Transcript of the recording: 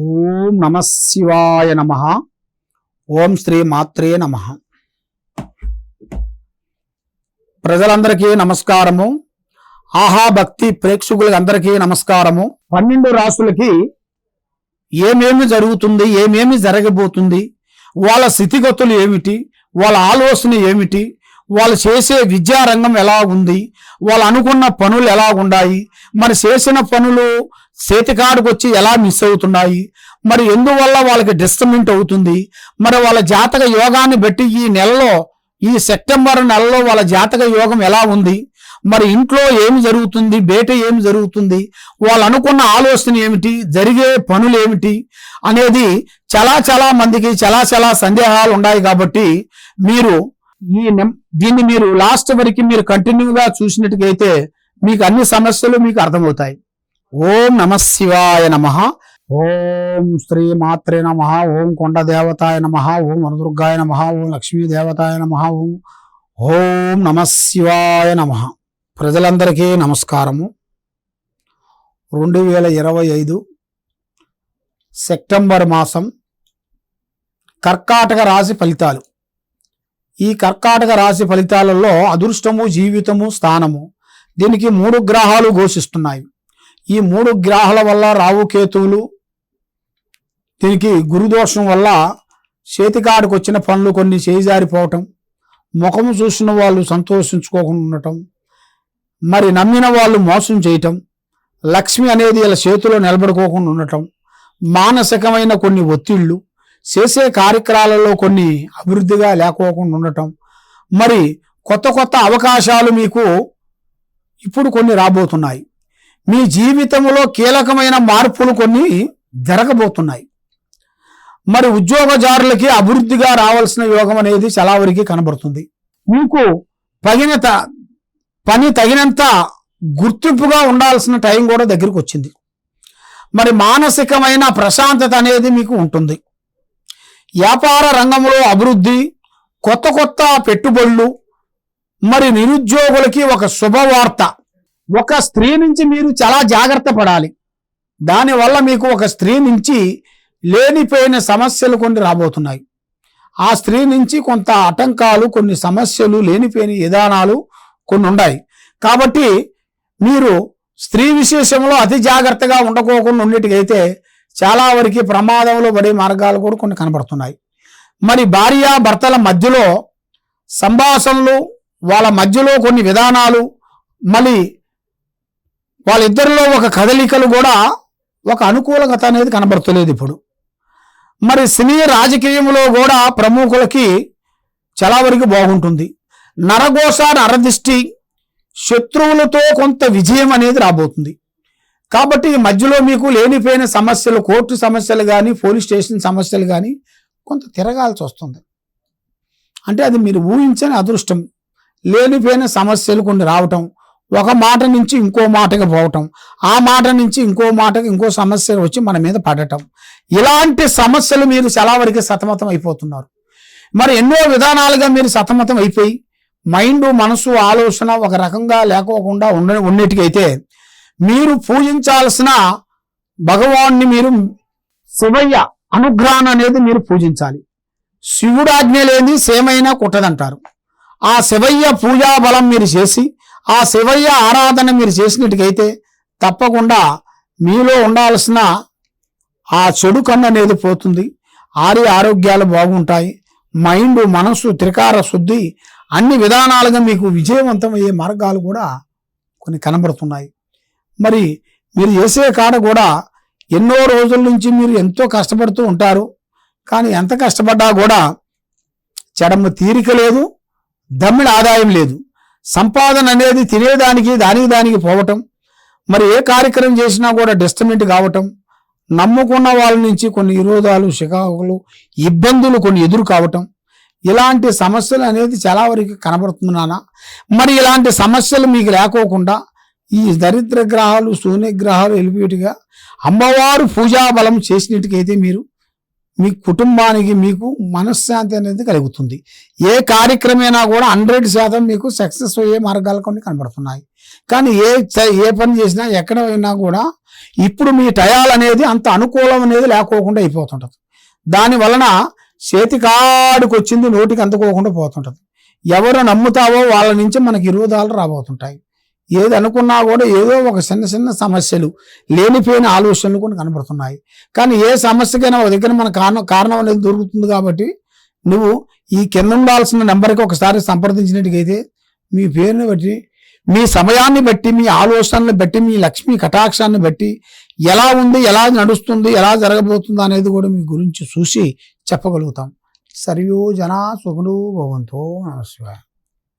ఓం నమ శివాయ నమ. ఓం శ్రీ మాత్రే నమ. ప్రజలందరికీ నమస్కారము. ఆహా భక్తి ప్రేక్షకులందరికీ నమస్కారము. పన్నెండు రాసులకి ఏమేమి జరుగుతుంది ఏమేమి జరగబోతుంది వాళ్ళ స్థితిగతులు ఏమిటి వాళ్ళ ఆలోచన ఏమిటి వాళ్ళు చేసే విద్యారంగం ఎలా ఉంది? వాళ్ళు అనుకున్న పనులు ఎలా ఉన్నాయి? మరి చేసిన పనులు చేతికాడికి వచ్చి ఎలా మిస్ అవుతున్నాయి? మరి ఎందువల్ల వాళ్ళకి డిస్టర్బెంట్ అవుతుంది? మరి వాళ్ళ జాతక యోగాన్ని బట్టి ఈ నెలలో ఈ సెప్టెంబర్ నెలలో వాళ్ళ జాతక యోగం ఎలా ఉంది? మరి ఇంట్లో ఏమి జరుగుతుంది? బయట ఏమి జరుగుతుంది? వాళ్ళు అనుకున్న ఆలోచన ఏమిటి? జరిగే పనులు ఏమిటి? అనేది చాలా చాలా మందికి చాలా చాలా సందేహాలు ఉన్నాయి కాబట్టి మీరు ఈ దీన్ని మీరు లాస్ట్ వరకు మీరు కంటిన్యూగా చూసినట్టుగైతే మీకు అన్ని సమస్యలు మీకు అర్థమవుతాయి. ఓం నమ శివాయ నమ. ఓం శ్రీ మాత్రే నమ. ఓం కొండ దేవతాయ నమ. ఓం వనదుర్గాయ నమ. ఓం లక్ష్మీ దేవతాయ నమ. ఓం ఓం నమ శివాయ నమ. ప్రజలందరికీ నమస్కారము. రెండు వేల ఇరవై ఐదు సెప్టెంబర్ మాసం కర్కాటక రాశి ఫలితాలు. ఈ కర్కాటక రాశి ఫలితాలలో అదృష్టము జీవితము స్థానము దీనికి మూడు గ్రహాలు ఘోషిస్తున్నాయి. ఈ మూడు గ్రహాల వల్ల రావుకేతువులు దీనికి గురుదోషం వల్ల చేతికాడికి వచ్చిన పనులు కొన్ని చేజారిపోవటం ముఖము చూసిన వాళ్ళు సంతోషించుకోకుండా ఉండటం మరి నమ్మిన వాళ్ళు మోసం చేయటం లక్ష్మి అనేది ఇలా చేతిలో నిలబడుకోకుండా ఉండటం మానసికమైన కొన్ని ఒత్తిళ్ళు చేసే కార్యక్రమాలలో కొన్ని అభివృద్ధిగా లేకోకుండా ఉండటం. మరి కొత్త కొత్త అవకాశాలు మీకు ఇప్పుడు కొన్ని రాబోతున్నాయి. మీ జీవితంలో కీలకమైన మార్పులు కొన్ని జరగబోతున్నాయి. మరి ఉద్యోగదారులకి అభివృద్ధిగా రావాల్సిన యోగం అనేది చాలా వరకు కనబడుతుంది. మీకు తగినంత పని తగినంత గుర్తింపుగా ఉండాల్సిన టైం కూడా దగ్గరికి వచ్చింది. మరి మానసికమైన ప్రశాంతత అనేది మీకు ఉంటుంది. వ్యాపార రంగంలో అభివృద్ధి కొత్త కొత్త పెట్టుబడులు మరి నిరుద్యోగులకి ఒక శుభవార్త. ఒక స్త్రీ నుంచి మీరు చాలా జాగ్రత్త పడాలి. దానివల్ల మీకు ఒక స్త్రీ నుంచి లేనిపోయిన సమస్యలు కొన్ని రాబోతున్నాయి. ఆ స్త్రీ నుంచి కొంత ఆటంకాలు కొన్ని సమస్యలు లేనిపోయిన విధానాలు కొన్ని ఉన్నాయి కాబట్టి మీరు స్త్రీ విశేషంలో అతి జాగ్రత్తగా ఉండకోకుండా ఉండేటికైతే చాలా వరకు ప్రమాదంలో పడే మార్గాలు కూడా కొన్ని కనబడుతున్నాయి. మరి భార్య భర్తల మధ్యలో సంభాషణలు వాళ్ళ మధ్యలో కొన్ని విధానాలు మళ్ళీ వాళ్ళిద్దరిలో ఒక కదలికలు కూడా ఒక అనుకూలత అనేది కనబడుతలేదు ఇప్పుడు. మరి సినీ రాజకీయంలో కూడా ప్రముఖులకి చాలా వరకు బాగుంటుంది. నరఘోష నరదిష్టి శత్రువులతో కొంత విజయం అనేది రాబోతుంది. కాబట్టి ఈ మధ్యలో మీకు లేనిపోయిన సమస్యలు కోర్టు సమస్యలు కానీ పోలీస్ స్టేషన్ సమస్యలు కానీ కొంత తిరగాల్సి వస్తుంది. అంటే అది మీరు ఊహించని అదృష్టం. లేనిపోయిన సమస్యలు కొన్ని రావటం ఒక మాట నుంచి ఇంకో మాటకి పోవటం ఆ మాట నుంచి ఇంకో మాటకి ఇంకో సమస్య వచ్చి మన మీద పడటం. ఇలాంటి సమస్యలు మీరు చాలా వరకు సతమతం అయిపోతున్నారు. మరి ఎన్నో విధానాలుగా మీరు సతమతం అయిపోయి మైండ్ మనసు ఆలోచన ఒక రకంగా లేకోకుండా ఉండ ఉన్నట్టుకైతే మీరు పూజించాల్సిన భగవాన్ని మీరు శివయ్య అనుగ్రహం అనేది మీరు పూజించాలి. శివుడు ఆజ్ఞ లేని సేమైనా కుట్టదంటారు. ఆ శివయ్య పూజా బలం మీరు చేసి ఆ శివయ్య ఆరాధన మీరు చేసినట్టుకైతే తప్పకుండా మీలో ఉండాల్సిన ఆ చెడు కన్ను అనేది పోతుంది. ఆరి ఆరోగ్యాలు బాగుంటాయి. మైండ్ మనసు త్రికార శుద్ధి అన్ని విధానాలుగా మీకు విజయవంతమయ్యే మార్గాలు కూడా కొన్ని కనబడుతున్నాయి. మరి మీరు చేసే కాడ కూడా ఎన్నో రోజుల నుంచి మీరు ఎంతో కష్టపడుతూ ఉంటారు. కానీ ఎంత కష్టపడ్డా కూడా చడమ తీరిక లేదు దమ్మిడి ఆదాయం లేదు. సంపాదన అనేది తినేదానికి దానికి దానికి పోవటం. మరి ఏ కార్యక్రమం చేసినా కూడా డిస్టర్బెంట్ కావటం. నమ్ముకున్న వాళ్ళ నుంచి కొన్ని విరోధాలు షికాకులు ఇబ్బందులు కొన్ని ఎదురు కావటం. ఇలాంటి సమస్యలు అనేది చాలా వరకు కనబడుతున్నానా మరి ఇలాంటి సమస్యలు మీకు లేకోకుండా ఈ దరిద్ర గ్రహాలు శూన్య గ్రహాలు ఎలిపిటిగా అమ్మవారు పూజా బలం చేసినట్టుకైతే మీరు మీ కుటుంబానికి మీకు మనశ్శాంతి అనేది కలుగుతుంది. ఏ కార్యక్రమైనా కూడా హండ్రెడ్ శాతం మీకు సక్సెస్ అయ్యే మార్గాలు కొన్ని కనబడుతున్నాయి. కానీ ఏ ఏ పని చేసినా ఎక్కడ అయినా కూడా ఇప్పుడు మీ టయాల్ అనేది అంత అనుకూలం అనేది లేకోకుండా అయిపోతుంటుంది. దాని వలన చేతికాడికి వచ్చింది నోటికి అందుకోకుండా పోతుంటుంది. ఎవరు నమ్ముతావో వాళ్ళ నుంచి మనకి విరోధాలు రాబోతుంటాయి. ఏది అనుకున్నా కూడా ఏదో ఒక చిన్న చిన్న సమస్యలు లేనిపోయిన ఆలోచనలు కూడా కనబడుతున్నాయి. కానీ ఏ సమస్యకైనా ఒక దగ్గర మన కారణం కారణం అనేది దొరుకుతుంది కాబట్టి నువ్వు ఈ కింద ఉండాల్సిన నెంబర్కి ఒకసారి సంప్రదించినట్టుగైతే మీ పేరుని బట్టి మీ సమయాన్ని బట్టి మీ ఆలోచనని బట్టి మీ లక్ష్మీ కటాక్షాన్ని బట్టి ఎలా ఉంది ఎలా నడుస్తుంది ఎలా జరగబోతుంది అనేది కూడా మీ గురించి చూసి చెప్పగలుగుతాం. సర్వో జనా సుగుణో భవంతో నమస్కారం.